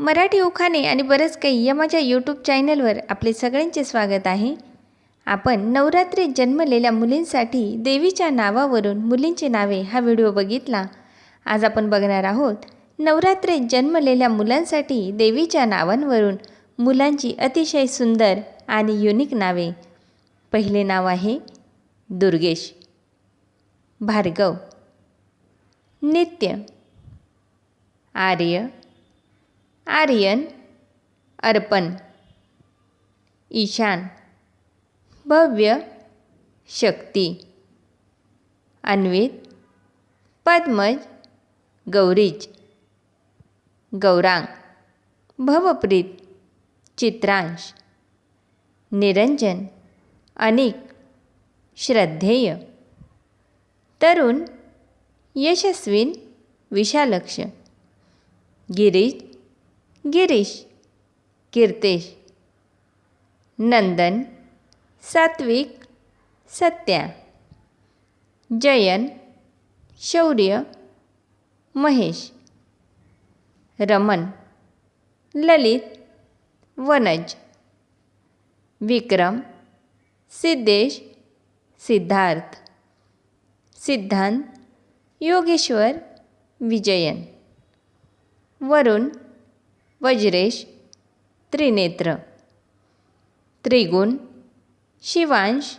मराठी उखाणे आणि बरंच काही या माझ्या यूट्यूब चॅनलवर आपले सगळ्यांचे स्वागत आहे. आपण नवरात्रीत जन्मलेल्या मुलींसाठी देवीच्या नावावरून मुलींची नावे हा व्हिडिओ बघितला. आज आपण बघणार आहोत नवरात्रीत जन्मलेल्या मुलांसाठी देवीच्या नावांवरून मुलांची अतिशय सुंदर आणि युनिक नावे. पहिले नाव आहे दुर्गेश. भार्गव. नित्य. आर्य. आर्यन अर्पण ईशान भव्य शक्ती अन्वित पद्मज गौरीज गौरांग भवप्रीत चित्रांश निरंजन अनिक श्रद्धेय तरुण यशस्वीन विशालक्ष गिरीश गिरीश कीर्तेश नंदन सात्विक सत्या जयन शौर्य महेश रमन ललित वनज विक्रम सिद्धेश सिद्धार्थ सिद्धांत योगेश्वर विजयन वरुण वज्रेश त्रिनेत्र. त्रिगुण शिवांश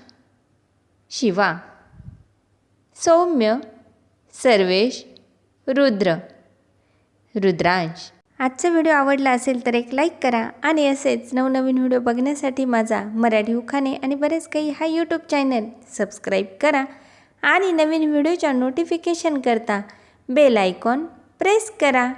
शिवा. सौम्य सर्वेश रुद्र. रुद्रांश. आजचा व्हिडिओ आवडला असेल तर एक लाईक करा आणि असेच नवनवीन व्हिडिओ बघण्यासाठी माझा मराठी उखाणे आणि बरेच काही हा यूट्यूब चॅनल सबस्क्राईब करा आणि नवीन व्हिडिओच्या नोटिफिकेशन करता बेल आयकॉन प्रेस करा.